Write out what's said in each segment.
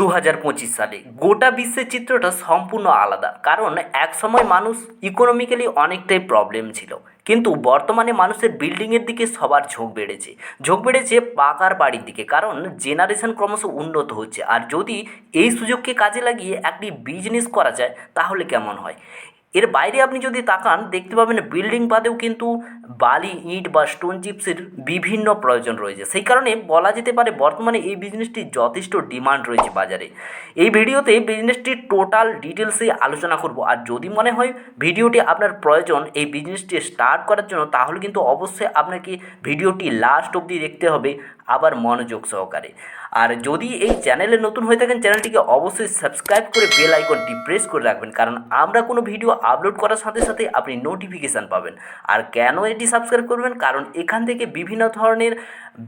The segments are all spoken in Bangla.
দু হাজার পঁচিশ সালে। গোটা বিশ্বের চিত্রটা সম্পূর্ণ আলাদা, কারণ এক সময় মানুষ ইকোনমিক্যালি অনেকটাই প্রবলেম ছিল। কিন্তু বর্তমানে মানুষের বিল্ডিংয়ের দিকে সবার ঝোঁক বেড়েছে। ঝোঁক বেড়েছে পাকার বাড়ির দিকে, কারণ জেনারেশন ক্রমশ উন্নত হচ্ছে। আর যদি এই সুযোগকে কাজে লাগিয়ে একটি বিজনেস করা যায়, তাহলে কেমন হয়? এর বাইরে আপনি যদি তাকান, দেখতে পাবেন বিল্ডিং বাদেও কিন্তু বালি, ইট বা স্টোন চিপসের বিভিন্ন প্রয়োজন রয়েছে। সেই কারণে বলা যেতে পারে বর্তমানে এই বিজনেসটির যথেষ্ট ডিমান্ড রয়েছে বাজারে। এই ভিডিওতে বিজনেসটির টোটাল ডিটেলসে আলোচনা করব। আর যদি মনে হয় ভিডিওটি আপনার প্রয়োজন এই বিজনেসটি স্টার্ট করার জন্য, তাহলে কিন্তু অবশ্যই আপনাকে ভিডিওটি লাস্ট অবধি দেখতে হবে আবার মনোযোগ সহকারে। আর যদি এই চ্যানেলে নতুন হয়ে থাকেন, চ্যানেলটিকে অবশ্যই সাবস্ক্রাইব করে বেল আইকনটি প্রেস করে রাখবেন। কারণ আমরা কোনো ভিডিও আপলোড করার সাথে সাথে আপনি নোটিফিকেশান পাবেন। আর কেন এটি সাবস্ক্রাইব করবেন? কারণ এখান থেকে বিভিন্ন ধরনের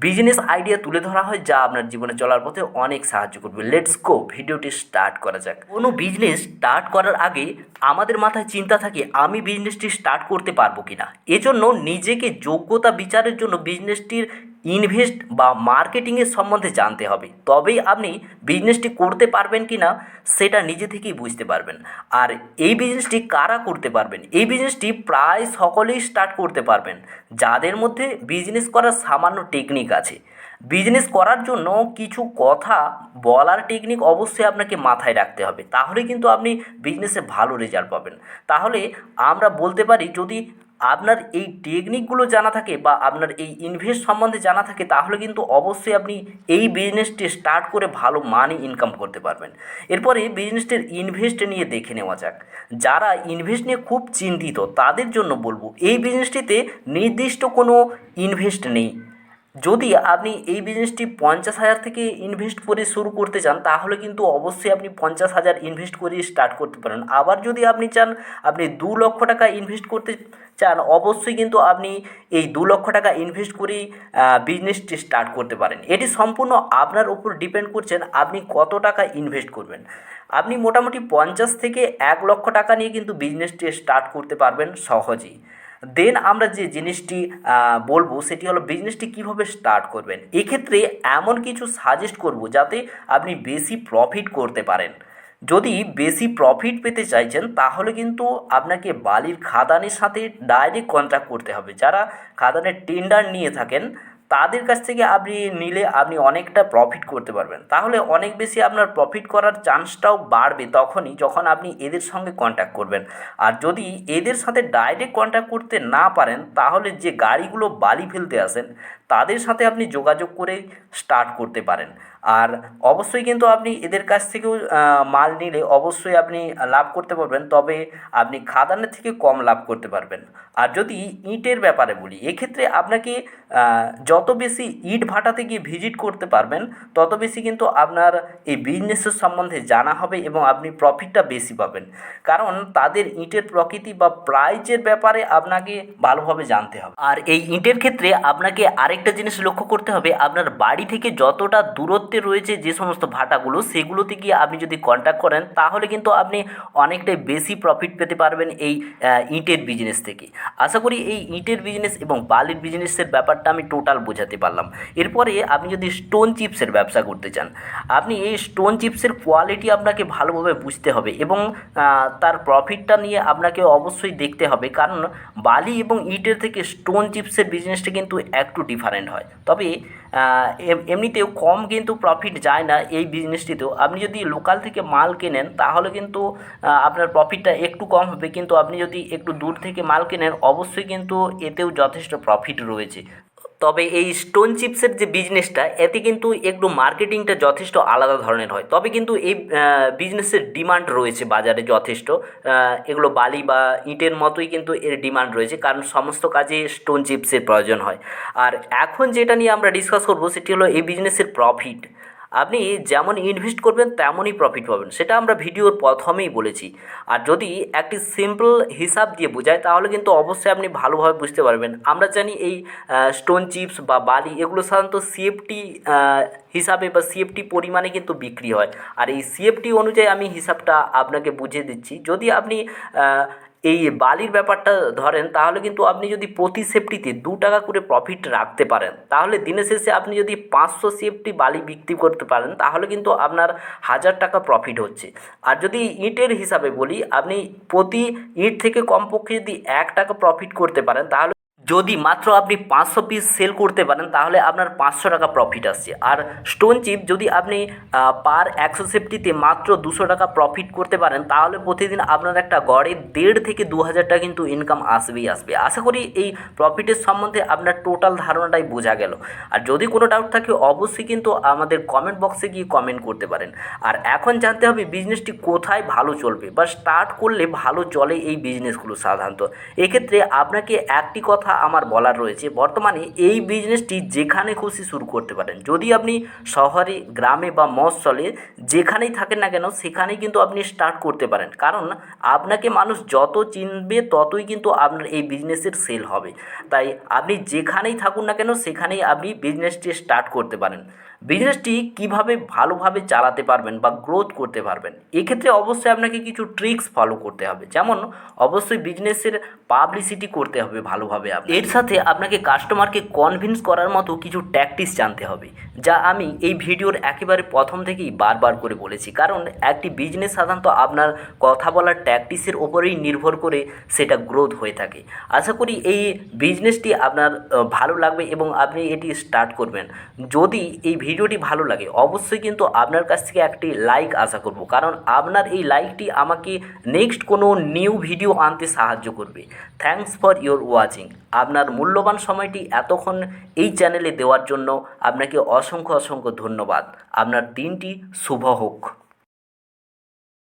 বিজনেস আইডিয়া তুলে ধরা হয় যা আপনার জীবনে চলার পথে অনেক সাহায্য করবে। লেটস গো ভিডিওটি স্টার্ট করা যাক। কোনো বিজনেস স্টার্ট করার আগে আমাদের মাথায় চিন্তা থাকে, আমি বিজনেসটি স্টার্ট করতে পারব কিনা? এজন্য নিজেকে যোগ্যতা বিচারের জন্য বিজনেসটির ইনভেস্ট বা মার্কেটিংয়ের সম্বন্ধে জানতে হবে। তবেই আপনি বিজনেসটি করতে পারবেন কি না সেটা নিজে থেকেই বুঝতে পারবেন। আর এই বিজনেসটি কারা করতে পারবেন? এই বিজনেসটি প্রায় সকলেই স্টার্ট করতে পারবেন। যাদের মধ্যে বিজনেস করার সামান্য টেকনিক আছে। বিজনেস করার জন্য কিছু কথা বলার টেকনিক অবশ্যই আপনাকে মাথায় রাখতে হবে। তাহলে কিন্তু আপনি বিজনেসে ভালো রেজাল্ট পাবেন। তাহলে আমরা বলতে পারি, যদি আপনার এই টেকনিকগুলো জানা থাকে বা আপনার এই ইনভেস্ট সম্বন্ধে জানা থাকে, তাহলে কিন্তু অবশ্যই আপনি এই বিজনেসটি স্টার্ট করে ভালো মানি ইনকাম করতে পারবেন। এরপরে বিজনেসটির ইনভেস্ট নিয়ে দেখে নেওয়া যাক। যারা ইনভেস্ট নিয়ে খুব চিন্তিত, তাদের জন্য বলব, এই বিজনেসটিতে নির্দিষ্ট কোনো ইনভেস্ট নেই। যদি আপনি এই বিজনেসটি পঞ্চাশ হাজার থেকে ইনভেস্ট করে শুরু করতে চান, তাহলে কিন্তু অবশ্যই আপনি পঞ্চাশ হাজার ইনভেস্ট করে স্টার্ট করতে পারেন। আবার যদি আপনি চান, আপনি দু লক্ষ টাকা ইনভেস্ট করতে চান, অবশ্যই কিন্তু আপনি এই দু লক্ষ টাকা ইনভেস্ট করেই বিজনেসটি স্টার্ট করতে পারেন। এটি সম্পূর্ণ আপনার উপর ডিপেন্ড করছেন আপনি কত টাকা ইনভেস্ট করবেন। আপনি মোটামুটি পঞ্চাশ থেকে এক লক্ষ টাকা নিয়ে কিন্তু বিজনেসটি স্টার্ট করতে পারবেন সহজেই। দেন আমরা যে জিনিসটি বলব সেটি হলো বিজনেসটি কীভাবে স্টার্ট করবেন। এক্ষেত্রে এমন কিছু সাজেস্ট করব যাতে আপনি বেশি প্রফিট করতে পারেন। যদি বেশি প্রফিট পেতে চাইছেন, তাহলে কিন্তু আপনাকে বালির খাদানের সাথে ডাইরেক্ট কন্ট্রাক্ট করতে হবে। যারা খাদানের টেন্ডার নিয়ে থাকেন তাদের কাছ থেকে আপনি নিলে আপনি অনেকটা প্রফিট করতে পারবেন। তাহলে অনেক বেশি আপনার প্রফিট করার চান্সটাও বাড়বে তখনই যখন আপনি এদের সঙ্গে কন্ট্যাক্ট করবেন। আর যদি এদের সাথে ডাইরেক্ট কন্ট্যাক্ট করতে না পারেন, তাহলে যে গাড়িগুলো বালি ফেলতে আসেন, তাদের সাথে আপনি যোগাযোগ করে স্টার্ট করতে পারেন। আর অবশ্যই কিন্তু আপনি এদের কাছ থেকেও মাল নিলে অবশ্যই আপনি লাভ করতে পারবেন, তবে আপনি খাদানের থেকে কম লাভ করতে পারবেন। আর যদি ইটের ব্যাপারে বলি, এক্ষেত্রে আপনাকে যত বেশি ইট ভাটাতে গিয়ে ভিজিট করতে পারবেন, তত বেশি কিন্তু আপনার এই বিজনেসের সম্বন্ধে জানা হবে এবং আপনি প্রফিটটা বেশি পাবেন। কারণ তাদের ইটের প্রকৃতি বা প্রাইজের ব্যাপারে আপনাকে ভালোভাবে জানতে হবে। আর এই ইটের ক্ষেত্রে আপনাকে আরেকটা জিনিস লক্ষ্য করতে হবে, আপনার বাড়ি থেকে যতটা দূরত্বে রয়েছে যে সমস্ত ভাটাগুলো সেগুলোতে গিয়ে আপনি যদি কন্ট্যাক্ট করেন, তাহলে কিন্তু আপনি অনেকটাই বেশি প্রফিট পেতে পারবেন এই ইটের বিজনেস থেকে। আশা করি এই ইটের বিজনেস এবং বালির বিজনেসের ব্যাপারটা আমি টোটাল বোঝাতে পারলাম। এরপরে আপনি যদি স্টোন চিপসের ব্যবসা করতে চান, আপনি এই স্টোন চিপসের কোয়ালিটি আপনাকে ভালোভাবে বুঝতে হবে এবং তার প্রফিটটা নিয়ে আপনাকে অবশ্যই দেখতে হবে। কারণ বালি এবং ইটের থেকে স্টোন চিপসের বিজনেসটা কিন্তু একটু ডিফারেন্ট হয়। তবে এমনিতেও কম কিন্তু প্রফিট যায় না এই বিজনেসটিতেও আপনি যদি লোকাল থেকে মাল কেনেন, তাহলে কিন্তু আপনার প্রফিটটা একটু কম হবে। কিন্তু আপনি যদি একটু দূর থেকে মাল কেনেন, অবশ্যই কিন্তু এতেও যথেষ্ট প্রফিট রয়েছে। তবে এই স্টোন চিপসের যে বিজনেসটা এতে কিন্তু একটু মার্কেটিংটা যথেষ্ট আলাদা ধরনের হয়। তবে কিন্তু এই বিজনেসের ডিমান্ড রয়েছে বাজারে যথেষ্ট। এগুলো বালি বা ইটের মতোই কিন্তু এর ডিমান্ড রয়েছে, কারণ সমস্ত কাজে স্টোন চিপসের প্রয়োজন হয়। আর এখন যেটা নিয়ে আমরা ডিসকাস করব, সেটি হলো এই বিজনেসের প্রফিট আপনি যেমন ইনভেস্ট করবেন, তেমনই প্রফিট পাবেন। সেটা আমরা ভিডিওর প্রথমেই বলেছি। আর যদি একটি সিম্পল হিসাব দিয়ে বোঝায়, তাহলে কিন্তু অবশ্যই আপনি ভালোভাবে বুঝতে পারবেন। আমরা জানি এই স্টোন চিপস বা বালি, এগুলো সাধারণত সিএফটি হিসাবে বা সিএফটি পরিমাণে কিন্তু বিক্রি হয়। আর এই সিএফটি অনুযায়ী আমি হিসাবটা আপনাকে বুঝিয়ে দিচ্ছি। যদি আপনি এই বালির ব্যাপারটা ধরেন, তাহলে কিন্তু আপনি যদি প্রতি সেফটিতে দু টাকা করে প্রফিট রাখতে পারেন, তাহলে দিনের শেষে আপনি যদি পাঁচশো সেফটি বালি বিক্রি করতে পারেন, তাহলে কিন্তু আপনার হাজার টাকা প্রফিট হচ্ছে। আর যদি ইটের হিসাবে বলি, আপনি প্রতি ইট থেকে কমপক্ষে যদি এক টাকা প্রফিট করতে পারেন, তাহলে যদি মাত্র আপনি পাঁচশো পিস সেল করতে পারেন, তাহলে আপনার পাঁচশো টাকা প্রফিট আসছে। আর স্টোন চিপ যদি আপনি পার একশো সেফটিতে মাত্র দুশো টাকা প্রফিট করতে পারেন, তাহলে প্রতিদিন আপনার একটা গড়ে দেড় থেকে দু হাজার টাকা কিন্তু ইনকাম আসবেই আসবে। আশা করি এই প্রফিটের সম্বন্ধে আপনার টোটাল ধারণাটাই বোঝা গেল। আর যদি কোনো ডাউট থাকে, অবশ্যই কিন্তু আমাদের কমেন্ট বক্সে গিয়ে কমেন্ট করতে পারেন। আর এখন জানতে হবে বিজনেসটি কোথায় ভালো চলবে, বা স্টার্ট করলে ভালো চলে এই বিজনেসগুলো সাধারণত। এক্ষেত্রে আপনাকে একটি কথা আমার বলার রয়েছে, বর্তমানে এই বিজনেসটি যেখানে খুশি শুরু করতে পারেন। যদি আপনি শহরে, গ্রামে বা মফস্বলে যেখানেই থাকেন না কেন, সেখানেই কিন্তু আপনি স্টার্ট করতে পারেন। কারণ আপনাকে মানুষ যত চিনবে, ততই কিন্তু আপনার এই বিজনেসের সেল হবে। তাই আপনি যেখানেই থাকুন না কেন, সেখানেই আপনি বিজনেসটি স্টার্ট করতে পারেন। বিজনেসটি কীভাবে ভালোভাবে চালাতে পারবেন বা গ্রোথ করতে পারবেন, এক্ষেত্রে অবশ্যই আপনাকে কিছু ট্রিক্স ফলো করতে হবে। যেমন, অবশ্যই বিজনেসের পাবলিসিটি করতে হবে ভালোভাবে। এর সাথে আপনাকে কাস্টমারকে কনভিন্স করার মতো কিছু ট্যাকটিস জানতে হবে, যা আমি এই ভিডিওর একেবারে প্রথম থেকেই বারবার করে বলেছি। কারণ একটি বিজনেস সাধারণত আপনার কথা বলার ট্যাকটিসের ওপরেই নির্ভর করে সেটা গ্রোথ হয়ে থাকে। আশা করি এই বিজনেসটি আপনার ভালো লাগবে এবং আপনি এটি স্টার্ট করবেন। যদি এই ভিডিওটি ভালো লাগে, অবশ্যই কিন্তু আপনার কাছ থেকে একটি লাইক আশা করব। কারণ আপনার এই লাইকটি আমাকে নেক্সট কোনো নিউ ভিডিও আনতে সাহায্য করবে। থ্যাঙ্কস ফর ইওর ওয়াচিং আপনার মূল্যবান সময়টি এতক্ষণ এই চ্যানেলে দেওয়ার জন্য আপনাকে অসংখ্য অসংখ্য ধন্যবাদ। আপনার দিনটি শুভ হোক।